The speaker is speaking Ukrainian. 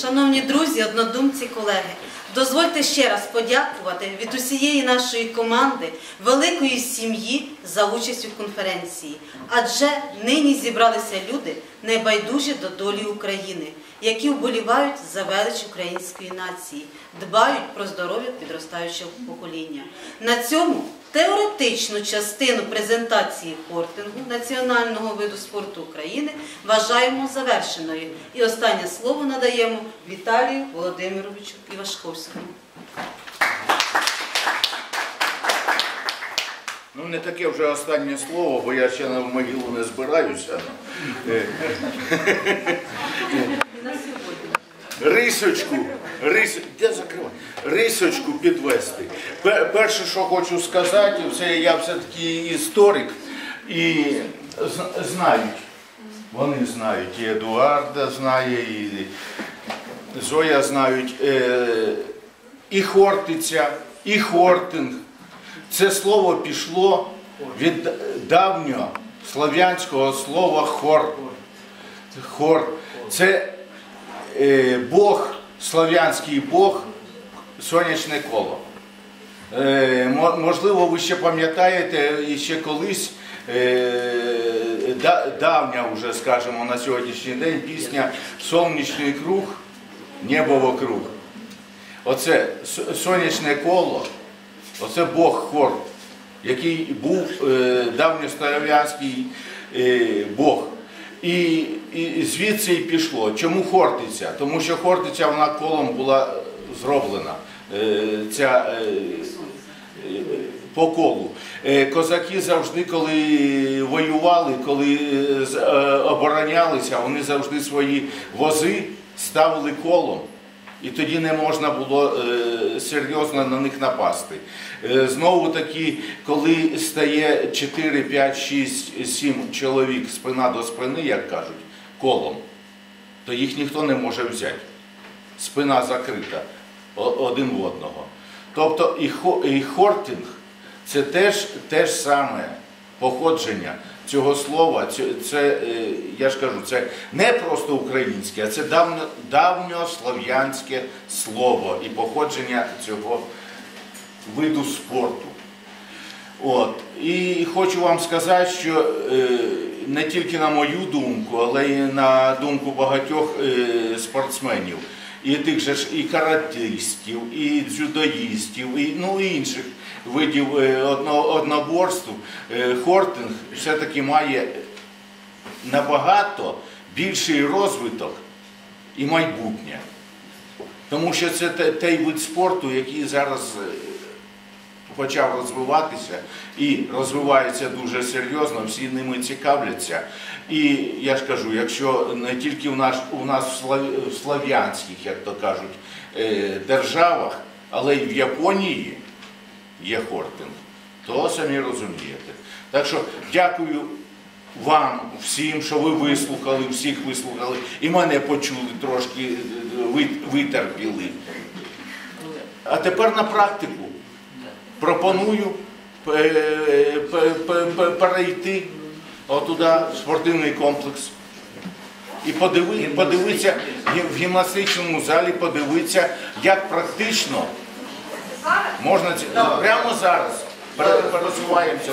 Шановні друзі, однодумці, колеги, дозвольте ще раз подякувати від усієї нашої команди, великої сім'ї за участь у конференції. Адже нині зібралися люди, небайдужі до долі України, які вболівають за велич української нації, дбають про здоров'я підростаючого покоління. На цьому теоретичну частину презентації хортингу національного виду спорту України вважаємо завершеною. І останнє слово надаємо Віталію Володимировичу Івашковському. Ну, не таке вже останнє слово, бо я ще на могилу не збираюся. Е, І на сьогодні. Рисочку, рис... де? Рисочку підвести. Перше, що хочу сказати, це я все-таки історик і знають. Вони знають, і Едуарда знає, і Зоя знають. Е, І Хортиця, і Хортинг. Це слово пішло від давнього слов'янського слова хор. Хор. Це Бог, слав'янський Бог, сонячне коло. Е, можливо, ви ще пам'ятаєте, ще колись е, давня вже, скажімо, на сьогоднішній день пісня Сонячний круг, небо вокруг. Оце сонячне коло, оце Бог хор, який був е, давньослав'янський е, Бог. І, і звідси і пішло. Чому Хортиця? Тому що Хортиця вона колом була зроблена. Е, ця, е, по колу. Е, Козаки завжди, коли воювали, коли оборонялися, вони завжди свої вози ставили колом. І тоді не можна було е, серйозно на них напасти. Е, знову таки, коли стає 4, 5, 6, 7 чоловік спина до спини, як кажуть, колом, то їх ніхто не може взяти. Спина закрита один в одного. Тобто і, хо- і хортинг це теж те саме походження цього слова. Це, це я ж кажу, це не просто українське, а це давньо, давньослов'янське слово і походження цього виду спорту. От. І хочу вам сказати, що е, не тільки на мою думку, але й на думку багатьох е, спортсменів, і тих же ж і каратистів, і дзюдоїстів, і ну, і інших видів е, одноборств, е, хортинг все-таки має набагато більший розвиток і майбутнє. Тому що це той вид спорту, який зараз е, почав розвиватися і розвивається дуже серйозно, всі ними цікавляться. І я ж кажу, якщо не тільки в нас, у нас в слав- в слав'янських, як то кажуть, е, державах, але й в Японії є хортинг, то самі розумієте. Так що дякую вам всім, що ви вислухали, всіх вислухали, і мене почули трошки, витерпіли. А тепер на практику пропоную е, пе- пе- перейти отуда в спортивний комплекс. І подиви, подивитися в гімнастичному залі, подивитися, як практично можна прямо зараз пере- пересуваємося.